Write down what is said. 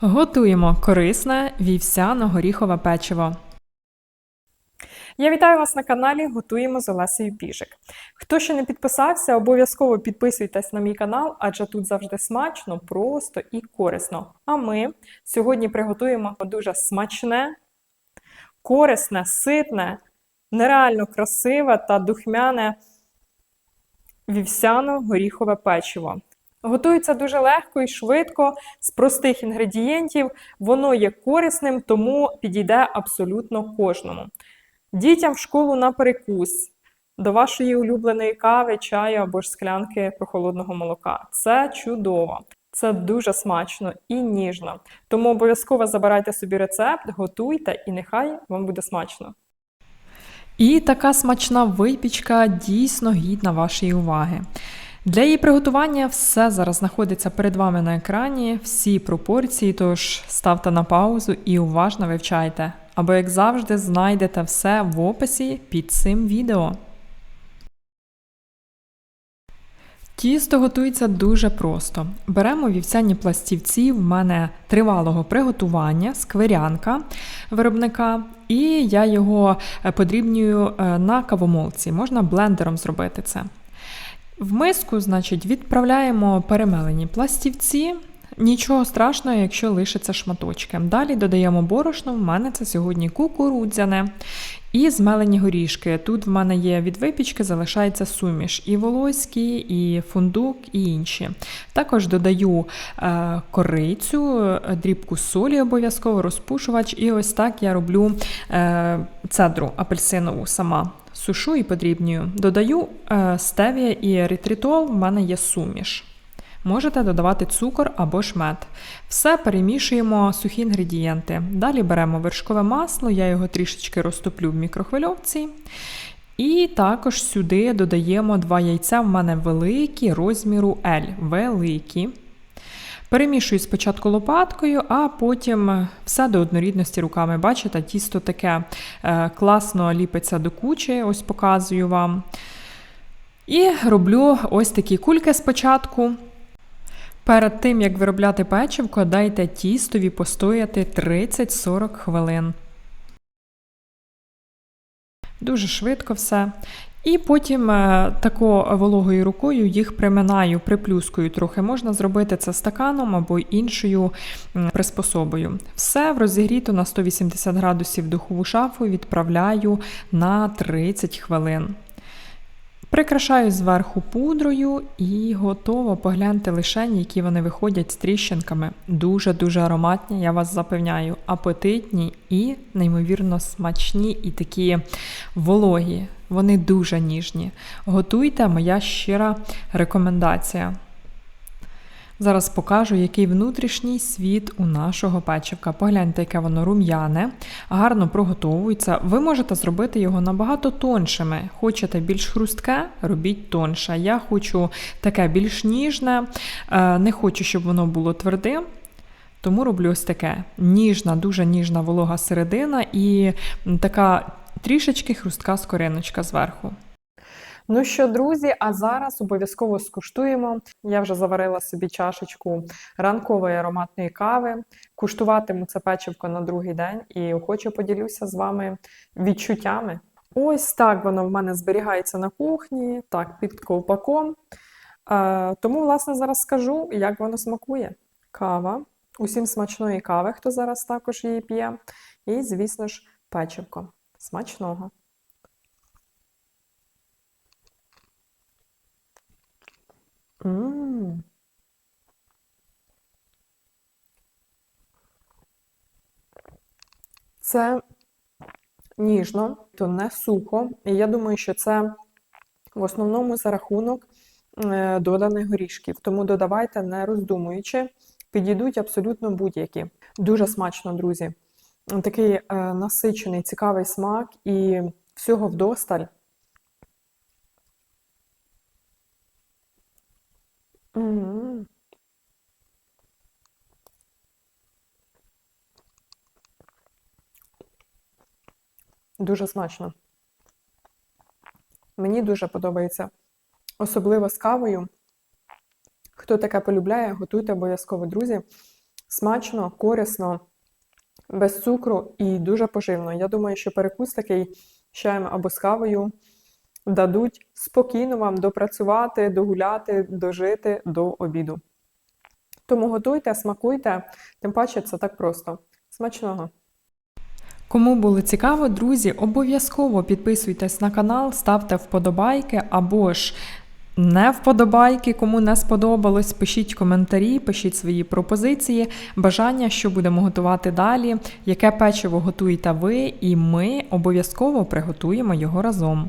Готуємо корисне вівсяно-горіхове печиво. Я вітаю вас на каналі Готуємо з Олесею Піжик. Хто ще не підписався, обов'язково підписуйтесь на мій канал, адже тут завжди смачно, просто і корисно. А ми сьогодні приготуємо дуже смачне, корисне, ситне, нереально красиве та духмяне вівсяно-горіхове печиво. Готується дуже легко і швидко, з простих інгредієнтів. Воно є корисним, тому підійде абсолютно кожному. Дітям в школу на перекус, до вашої улюбленої кави, чаю або ж склянки прохолодного молока. Це чудово. Це дуже смачно і ніжно. Тому обов'язково забирайте собі рецепт, готуйте і нехай вам буде смачно. І така смачна випічка дійсно гідна вашої уваги. Для її приготування все зараз знаходиться перед вами на екрані, всі пропорції, тож ставте на паузу і уважно вивчайте, або, як завжди, знайдете все в описі під цим відео. Тісто готується дуже просто. Беремо вівсяні пластівці, в мене тривалого приготування, скверянка виробника, і я його подрібнюю е, на кавомолці. Можна блендером зробити це. В миску, значить, відправляємо перемелені пластівці. Нічого страшного, якщо лишиться шматочки. Далі додаємо борошно, в мене це сьогодні кукурудзяне. І змелені горішки. Тут в мене є від випічки, залишається суміш і волоський, і фундук, і інші. Також додаю е, корицю, дрібку солі обов'язково, розпушувач. І ось так я роблю е, цедру апельсинову сама. Сушу і подрібнюю. Додаю е, стевія і еритритол, в мене є суміш. Можете додавати цукор або ж мед. Все перемішуємо сухі інгредієнти. Далі беремо вершкове масло, я його трішечки розтоплю в мікрохвильовці. І також сюди додаємо два яйця. В мене великі розміру L. Великі. Перемішую спочатку лопаткою, а потім все до однорідності руками. Бачите, тісто таке е, класно ліпиться до кучі, ось показую вам. І роблю ось такі кульки спочатку. Перед тим, як виробляти печивко, дайте тістові постояти 30-40 хвилин. Дуже швидко все. І потім е, тако вологою рукою їх приминаю, приплюскую трохи. Можна зробити це стаканом або іншою приспособою. Все в розігріту на 180 градусів духову шафу відправляю на 30 хвилин. Прикрашаю зверху пудрою і готово. Погляньте лишень, які вони виходять з тріщинками. Дуже-дуже ароматні, я вас запевняю, апетитні і, неймовірно, смачні і такі вологі. Вони дуже ніжні. Готуйте, моя щира рекомендація. Зараз покажу, який внутрішній світ у нашого печивка. Погляньте, яке воно рум'яне, гарно проготовується. Ви можете зробити його набагато тоншими. Хочете більш хрустке, робіть тонше. Я хочу таке більш ніжне, е, не хочу, щоб воно було твердим. Тому роблю ось таке: ніжна, дуже ніжна волога середина і така трішечки хрустка скориночка зверху. Ну що, друзі, а зараз обов'язково скуштуємо. Я вже заварила собі чашечку ранкової ароматної кави. Куштуватиму це печивко на другий день і охоче поділюся з вами відчуттями. Ось так воно в мене зберігається на кухні, так, під ковпаком. Е, тому, власне, зараз скажу, як воно смакує. Кава. Усім смачної кави, хто зараз також її п'є. І, звісно ж, печивко. Смачного! М. Це ніжно, то не сухо. І я думаю, що це в основному за рахунок е, доданих горішків. Тому додавайте, не роздумуючи, підійдуть абсолютно будь-які. Дуже смачно, друзі. Такий е, насичений, цікавий смак і всього вдосталь. М. Дуже смачно. Мені дуже подобається. Особливо з кавою. Хто таке полюбляє, готуйте обов'язково, друзі. Смачно, корисно, без цукру і дуже поживно. Я думаю, що перекус такий з чаєм або з кавою дадуть спокійно вам допрацювати, догуляти, дожити до обіду. Тому готуйте, смакуйте, тим паче це так просто. Смачного! Кому було цікаво, друзі, обов'язково підписуйтесь на канал, ставте вподобайки або ж не вподобайки, кому не сподобалось. Пишіть коментарі, пишіть свої пропозиції, бажання, що будемо готувати далі, яке печиво готуєте ви, і ми обов'язково приготуємо його разом.